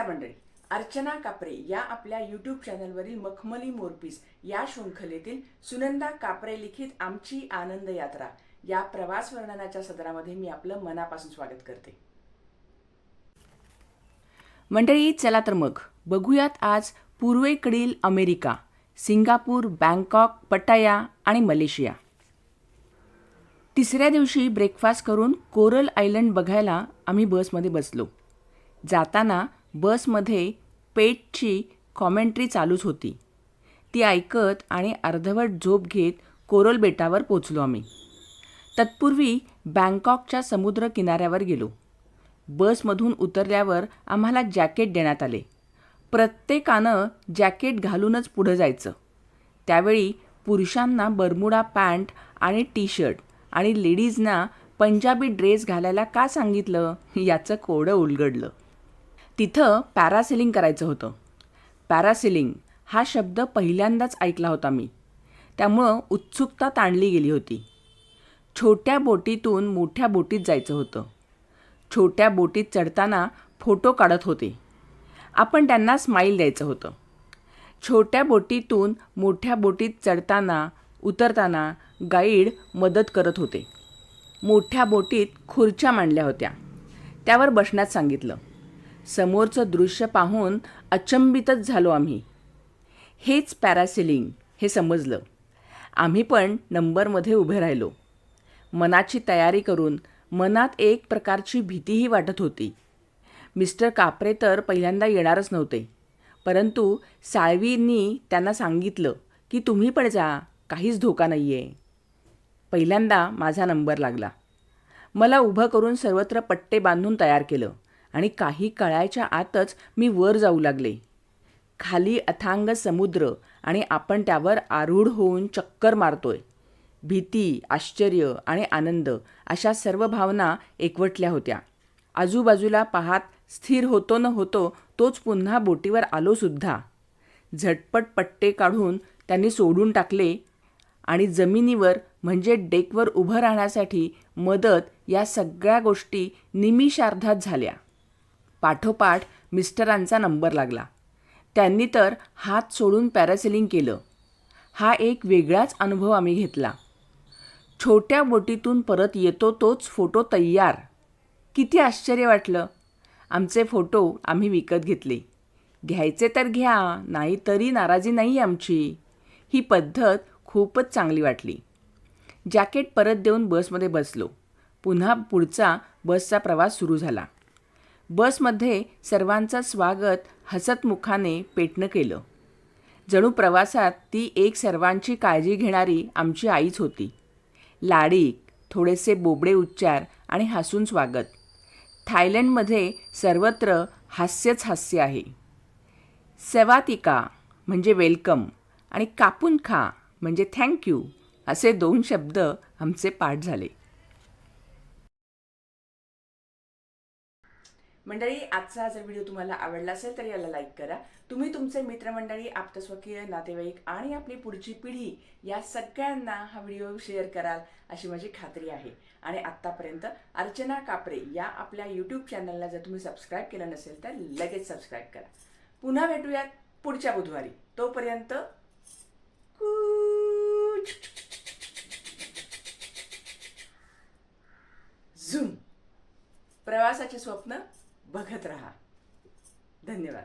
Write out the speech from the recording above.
नमस्कार मंडळी. अर्चना कापरे या आपल्या यूट्यूब चॅनलवरील मखमली मोरपीस या शृंखलेतील सुनंदा कापरे लिखित आमची आनंद यात्रा या प्रवास वर्णनाच्या सदरामध्ये मी आपलं मनापासून स्वागत करते. मंडळी चला तर मग बघूयात आज पूर्वेकडील अमेरिका सिंगापूर बँकॉक पटाया आणि मलेशिया. तिसऱ्या दिवशी ब्रेकफास्ट करून कोरल आयलंड बघायला आम्ही बसमध्ये बसलो. जाताना बसमध्ये पेटची कॉमेंट्री चालूच होती. ती ऐकत आणि अर्धवट झोप घेत कोरल बेटावर पोचलो आम्ही. तत्पूर्वी बँकॉकच्या समुद्र किनाऱ्यावर गेलो. बसमधून उतरल्यावर आम्हाला जॅकेट देण्यात आले. प्रत्येकानं जॅकेट घालूनच पुढं जायचं. त्यावेळी पुरुषांना बरमुडा पॅन्ट आणि टी शर्ट आणि लेडीजना पंजाबी ड्रेस घालायला का सांगितलं? याचं कोडं उलगडलं. तिथं पॅरासिलिंग करायचं होतं. पॅरासिलिंग हा शब्द पहिल्यांदाच ऐकला होता मी. त्यामुळं उत्सुकता ताणली गेली होती. छोट्या बोटीतून मोठ्या बोटीत जायचं होतं. छोट्या बोटीत चढताना फोटो काढत होते. आपण त्यांना स्माईल द्यायचं होतं. छोट्या बोटीतून मोठ्या बोटीत चढताना उतरताना गाईड मदत करत होते. मोठ्या बोटीत खुर्च्या मांडल्या होत्या. त्यावर बसण्यात सांगितलं. समोरचं दृश्य पाहून अचंबितच झालो आम्ही. हेच पॅरासेलिंग हे समजलं. आम्ही पण नंबरमध्ये उभे राहिलो. मनाची तयारी करून मनात एक प्रकारची भीतीही वाटत होती. मिस्टर कापरे तर पहिल्यांदा येणारच नव्हते. परंतु साळवींनी त्यांना सांगितलं की तुम्ही पण जा काहीच धोका नाही आहे पहिल्यांदा माझा नंबर लागला. मला उभं करून सर्वत्र पट्टे बांधून तयार केलं. आणि काही कळायच्या आतच मी वर जाऊ लागले. खाली अथांग समुद्र आणि आपण त्यावर आरूढ होऊन चक्कर मारतोय. भीती आश्चर्य आणि आनंद अशा सर्व भावना एकवटल्या होत्या. आजूबाजूला पाहात स्थिर होतो न होतो तोच पुन्हा बोटीवर आलो सुद्धा. झटपट पट्टे काढून त्यांनी सोडून टाकले आणि जमिनीवर म्हणजे डेकवर उभं राहण्यासाठी मदत या सगळ्या गोष्टी निमिषार्धात झाल्या. पाठोपाठ मिस्टरांचा नंबर लागला. त्यांनी तर हात सोडून पॅरासेलिंग केलं. हा एक वेगळाच अनुभव आम्ही घेतला. छोट्या बोटीतून परत येतो तोच फोटो तयार. किती आश्चर्य वाटलं. आमचे फोटो आम्ही विकत घेतले. घ्यायचे तर घ्या नाही तरी नाराजी नाही आमची. ही पद्धत खूपच चांगली वाटली. जॅकेट परत देऊन बसमध्ये बसलो. पुन्हा पुढचा बसचा प्रवास सुरू झाला. बसमध्ये सर्वांचं स्वागत हसतमुखाने पेटणं केलं. जणू प्रवासात ती एक सर्वांची काळजी घेणारी आमची आईच होती. लाडीक थोडेसे बोबडे उच्चार आणि हसून स्वागत. थायलंडमध्ये सर्वत्र हास्यच हास्य आहे. सेवातिका म्हणजे वेलकम आणि कापून खा म्हणजे थँक्यू असे दोन शब्द आमचे पाठ झाले. मंडळी आजचा जर व्हिडिओ तुम्हाला आवडला असेल तर याला लाईक करा तुम्ही तुमचे मित्रमंडळी आप्तस्वकीय नातेवाईक आणि आपली पुढची पिढी या सगळ्यांना हा व्हिडिओ शेअर कराल अशी माझी खात्री आहे आणि आत्तापर्यंत अर्चना कापरे या आपल्या यूट्यूब चॅनलला जर तुम्ही सबस्क्राईब केलं नसेल तर लगेच सबस्क्राईब करा पुन्हा भेटूयात पुढच्या बुधवारी तोपर्यंत झूम प्रवासाचे स्वप्न बघत राहा. धन्यवाद.